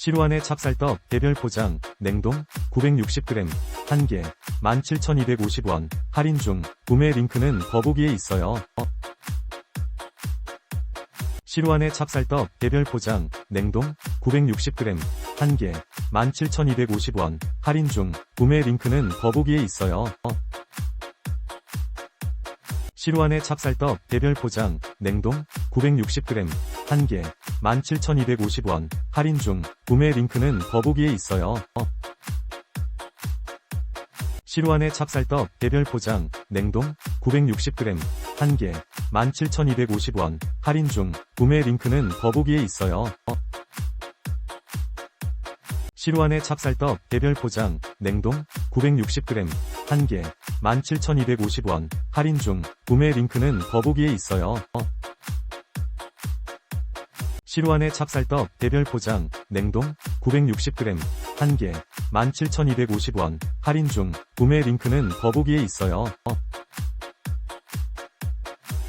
시루안의 찹쌀떡 개별 포장 냉동 960g 1개 17,250원 할인 중 구매 링크는 더보기에 있어요. 어. 시루안의 찹쌀떡 개별 포장 냉동 960g 1개 17,250원 할인 중 구매 링크는 더보기에 있어요. 어. 시루안의 찹쌀떡 개별 포장 냉동 960g 1개 17,250원 할인 중 구매 링크는 더보기에 있어요. 어. 시루안의 찹쌀떡 개별 포장 냉동 960g 1개 17,250원 할인 중 구매 링크는 더보기에 있어요. 어. 시루안의 찹쌀떡 개별 포장 냉동 960g 1개 17,250원 할인 중 구매 링크는 더보기에 있어요. 어. 시루안의 찹쌀떡 개별 포장 냉동 960g 1개 17,250원 할인 중 구매 링크는 더보기에 있어요. 어.